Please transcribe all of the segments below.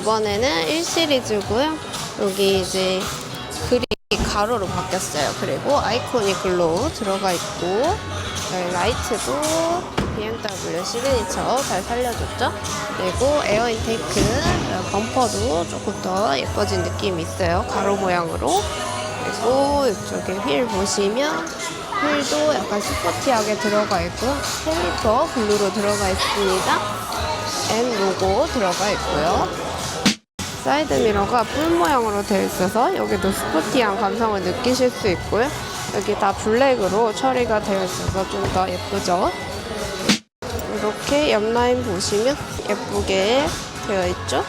이번에는 1 시리즈고요. 여기 이제 글이 가로로 바뀌었어요. 그리고 아이콘이 글로 들어가 있고 여기 라이트도 BMW 시그니처 잘 살려줬죠. 그리고 에어 인테이크 범퍼도 조금 더 예뻐진 느낌이 있어요. 가로 모양으로. 그리고 이쪽에 휠 보시면 휠도 약간 스포티하게 들어가 있고요. 캘리퍼 블루로 들어가 있습니다. N 로고 들어가 있고요. 사이드 미러가 뿔 모양으로 되어 있어서 여기도 스포티한 감성을 느끼실 수 있고요. 여기 다 블랙으로 처리가 되어 있어서 좀 더 예쁘죠. 이렇게 옆라인 보시면 예쁘게 되어 있죠.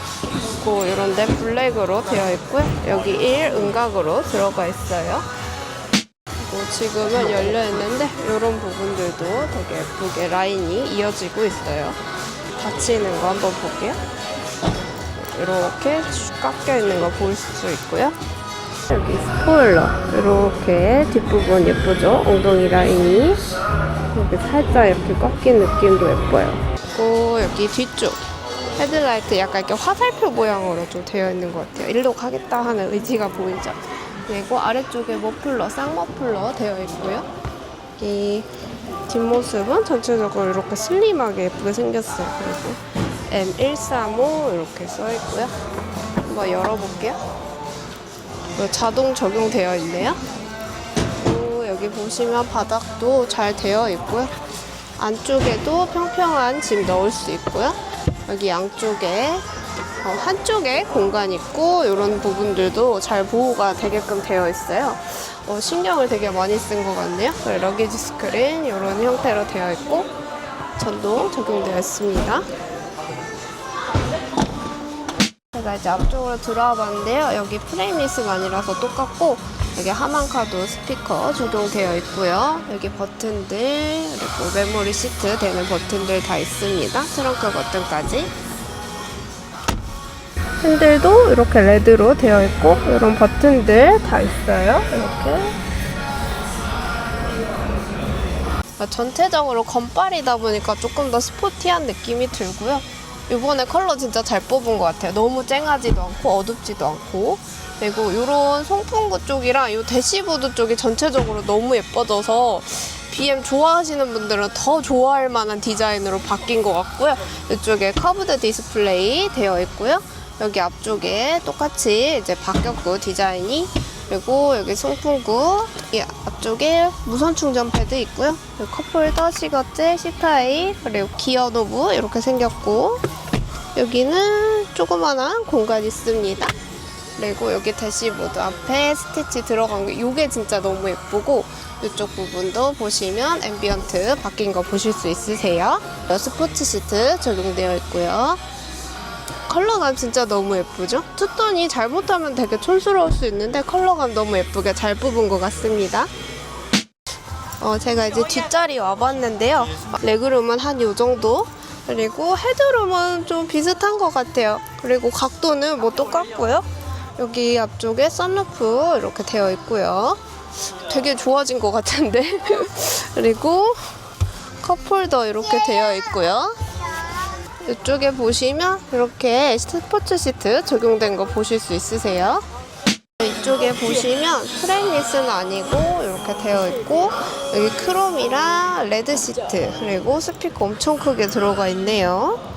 그리고 이런 데 블랙으로 되어 있고요. 여기 1 음각으로 들어가 있어요. 그리고 지금은 열려 있는데 이런 부분들도 되게 예쁘게 라인이 이어지고 있어요. 닫히는 거 한번 볼게요. 이렇게 쭉 깎여 있는 거 볼 수 있고요. 여기 스포일러 이렇게 뒷부분 예쁘죠? 엉덩이 라인이 여기 살짝 이렇게 꺾인 느낌도 예뻐요. 그리고 여기 뒤쪽 헤드라이트 약간 이렇게 화살표 모양으로 좀 되어 있는 것 같아요. 일로 가겠다 하는 의지가 보이죠? 그리고 아래쪽에 머플러, 쌍머플러 되어 있고요. 이 뒷모습은 전체적으로 이렇게 슬림하게 예쁘게 생겼어요. 그리고 M135 이렇게 써 있고요. 한번 열어볼게요. 자동 적용되어 있네요. 그리고 여기 보시면 바닥도 잘 되어 있고요. 안쪽에도 평평한 짐 넣을 수 있고요. 여기 양쪽에 어, 한쪽에 공간 있고 이런 부분들도 잘 보호가 되게끔 되어 있어요. 어, 신경을 되게 많이 쓴 것 같네요. 러기지 스크린 이런 형태로 되어 있고 전동 적용되어 있습니다. 제가 이제 앞쪽으로 들어와 봤는데요. 여기 프레임리스가 아니라서 똑같고 여기 하만카도 스피커 적용되어 있고요. 여기 버튼들 그리고 메모리 시트 되는 버튼들 다 있습니다. 트렁크 버튼까지. 핸들도 이렇게 레드로 되어 있고 이런 버튼들 다 있어요. 이렇게. 아, 전체적으로 건빨이다 보니까 조금 더 스포티한 느낌이 들고요. 이번에 컬러 진짜 잘 뽑은 것 같아요. 너무 쨍하지도 않고 어둡지도 않고 그리고 이런 송풍구 쪽이랑 이 대시보드 쪽이 전체적으로 너무 예뻐져서 BM 좋아하시는 분들은 더 좋아할 만한 디자인으로 바뀐 것 같고요. 이쪽에 커브드 디스플레이 되어 있고요. 여기 앞쪽에 똑같이 이제 바뀌었고 디자인이 그리고 여기 송풍구 이 앞쪽에 무선 충전 패드 있고요. 컵홀더, 시거제, C타입 그리고 기어 노브 이렇게 생겼고 여기는 조그만한 공간 있습니다. 그리고 여기 대시보드 앞에 스티치 들어간 게 이게 진짜 너무 예쁘고 이쪽 부분도 보시면 앰비언트 바뀐 거 보실 수 있으세요. 스포츠 시트 적용되어 있고요. 컬러감 진짜 너무 예쁘죠? 투톤이 잘못하면 되게 촌스러울 수 있는데 컬러감 너무 예쁘게 잘 뽑은 것 같습니다. 어, 제가 이제 뒷자리 와봤는데요. 레그룸은 한 요 정도. 그리고 헤드룸은 좀 비슷한 것 같아요. 그리고 각도는 뭐 똑같고요. 여기 앞쪽에 썬루프 이렇게 되어 있고요. 되게 좋아진 것 같은데. 그리고 컵홀더 이렇게 되어 있고요. 이쪽에 보시면 이렇게 스포츠 시트 적용된 거 보실 수 있으세요. 이쪽에 보시면 프레임리스는 아니고 이렇게 되어 있고 여기 크롬이랑 레드 시트 그리고 스피커 엄청 크게 들어가 있네요.